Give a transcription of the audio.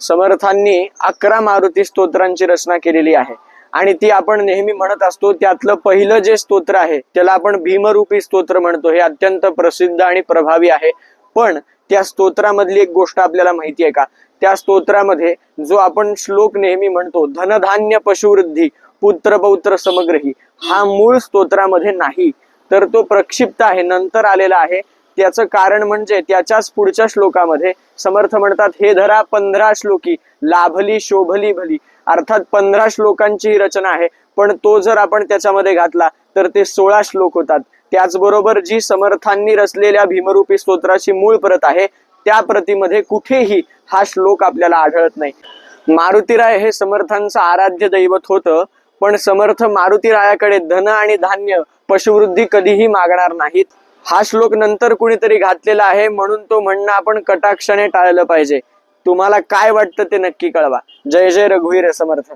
समर्थांनी अकरा मारुती स्तोत्रांची रचना केलेली आहे. आणि ती आपण नेहमी म्हणत असतो त्यातलं पहिलं जे स्तोत्र आहे त्याला आपण भीमरूपी स्तोत्र म्हणतो. हे अत्यंत प्रसिद्ध आणि प्रभावी आहे. पण त्या स्तोत्रामधली एक गोष्ट आपल्याला माहिती आहे का? त्या स्तोत्रामध्ये जो आपण श्लोक नेहमी म्हणतो धनधान्य पशुवृद्धी पुत्र पौत्र समग्रही हा मूळ स्तोत्रामध्ये नाही. तर तो प्रक्षिप्त आहे नंतर आलेला आहे. त्याचं कारण म्हणजे त्याच्याच पुढच्या श्लोकामध्ये समर्थ म्हणतात हे धरा पंधरा श्लोकी लाभली शोभली भली. अर्थात पंधरा श्लोकांची ही रचना आहे. पण तो जर आपण त्याच्यामध्ये घातला तर ते सोळा श्लोक होतात. त्याचबरोबर जी समर्थांनी रचलेल्या भीमरूपी स्तोत्राची मूळ प्रत आहे त्या प्रतीमध्ये कुठेही हा श्लोक आपल्याला आढळत नाही. मारुतीराय हे समर्थांचं आराध्य दैवत होतं पण समर्थ मारुतीरायाकडे धन आणि धान्य पशुवृद्धी कधीही मागणार नाहीत. हा श्लोक नंतर कुणीतरी घातलेला आहे म्हणून तो म्हणणं आपण कटाक्षाने टाळलं पाहिजे. तुम्हाला काय वाटतं ते नक्की कळवा. जय जय रघुवीर समर्थ.